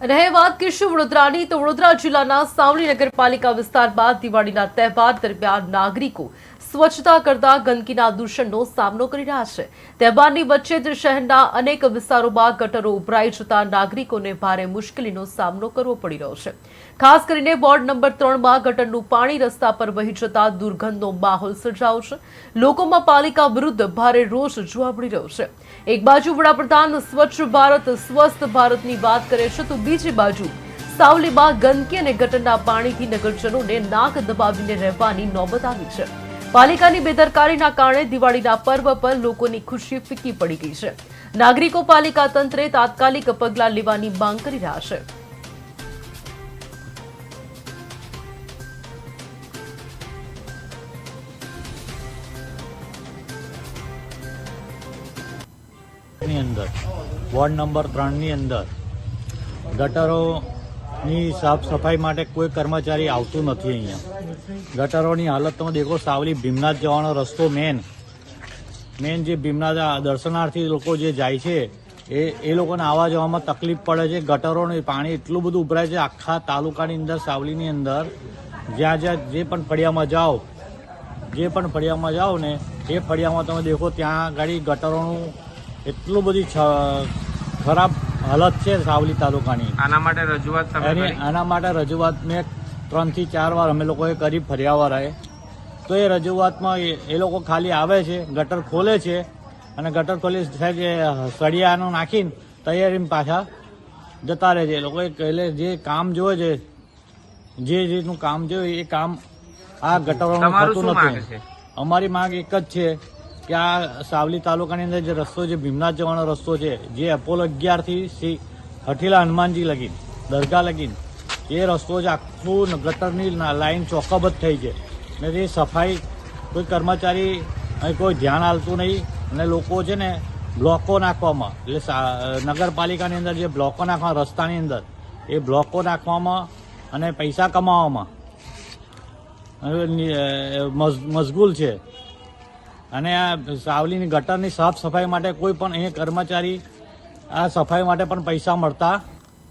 રહે વાત કરીશું વડોદરાની. તો વડોદરા જિલ્લાના સાવલી નગરપાલિકા વિસ્તારમાં દિવાળીના તહેવાર દરમિયાન નાગરિકો સ્વચ્છતા કરતા ગંદકીના દૂષણનો સામનો કરી રહ્યા છે. તહેવારની વચ્ચે જ શહેરના અનેક વિસ્તારોમાં ગટરો ઉભરાઈ જતા નાગરિકોને ભારે મુશ્કેલીનો સામનો કરવો પડી રહ્યો છે. ખાસ કરીને વોર્ડ નંબર ત્રણમાં ગટરનું પાણી રસ્તા પર વહી જતા દુર્ગંધનો માહોલ સર્જાયો છે. લોકોમાં પાલિકા વિરુદ્ધ ભારે રોષ જોવા મળી રહ્યો છે. એક બાજુ વડાપ્રધાન સ્વચ્છ ભારત, સ્વસ્થ ભારતની વાત કરે છે, તો બીજી બાજુ, સાવલીમાં ગંદકી અને ગટરના પાણીથી નગરજનોને નાક દબાવીને રહેવાની નોબત આવી છે. પાલિકાની બેદરકારીના કારણે દિવાળીના પર્વ પર લોકોની ખુશી ફીકી પડી ગઈ છે. નાગરિકો પાલિકા તંત્રે તાત્કાલિક પગલાં લેવાની માંગ કરી રહ્યા છે. ની અંદર, વોર્ડ નંબર ત્રણની અંદર. ગટરોની સાફ સફાઈ માટે કોઈ કર્મચારી આવતું નથી અહીંયા. ગટરોની હાલત તમે દેખો, સાવલી ભીમનાથ જવાનો રસ્તો મેન મેન જે ભીમનાથ દર્શનાર્થી લોકો જે જાય છે, એ એ લોકોને આવવા જવામાં તકલીફ પડે છે. ગટરોનું પાણી એટલું બધું ઉભરાય છે, આખા તાલુકાની અંદર, સાવલીની અંદર. જ્યાં જ્યાં જે પણ ફળિયામાં જાઓ, જે પણ ફળિયામાં જાઓ ને, એ ફળિયામાં તમે દેખો, ત્યાં આગળ ગટરોનું એટલું બધી ખરાબ હાલત છે સાવલી તાલુકાની. આના માટે રજૂઆત તમે આના માટે રજૂઆત મેં ત્રણથી ચાર વાર અમે લોકોએ કરી ફરિયાવાળાએ તો એ રજૂઆતમાં એ લોકો ખાલી આવે છે ગટર ખોલે છે અને ગટર ખોલી સાહેબ સળિયાનું નાખીને તૈયારીમાં પાછા જતા રહે છે. એ લોકો એટલે જે કામ જોવે છે જે રીતનું કામ જોયું એ કામ આ ગટરોનું થતું નથી. અમારી માંગ એક જ છે કે આ સાવલી તાલુકાની અંદર જે રસ્તો છે, ભીમનાથ જવાનો રસ્તો છે, જે એપોલો અગિયારથી શ્રી હઠીલા હનુમાનજી લગીન, દરગાહ લગીન, એ રસ્તો જ આખું ગટરની લાઈન ચોકબદ્ધ થઈ છે. ને તે સફાઈ કોઈ કર્મચારી કોઈ ધ્યાન આવતું નહીં અને લોકો છે ને બ્લોકો નાખવામાં, એટલે નગરપાલિકાની અંદર જે બ્લોકો નાખવા, રસ્તાની અંદર, એ બ્લોકો નાખવામાં અને પૈસા કમાવામાં. મશગુલ છે. અને આ સાવલીની ગટરની સાફ સફાઈ માટે કોઈ પણ અહીંયા કર્મચારી આ સફાઈ માટે પણ પૈસા મળતા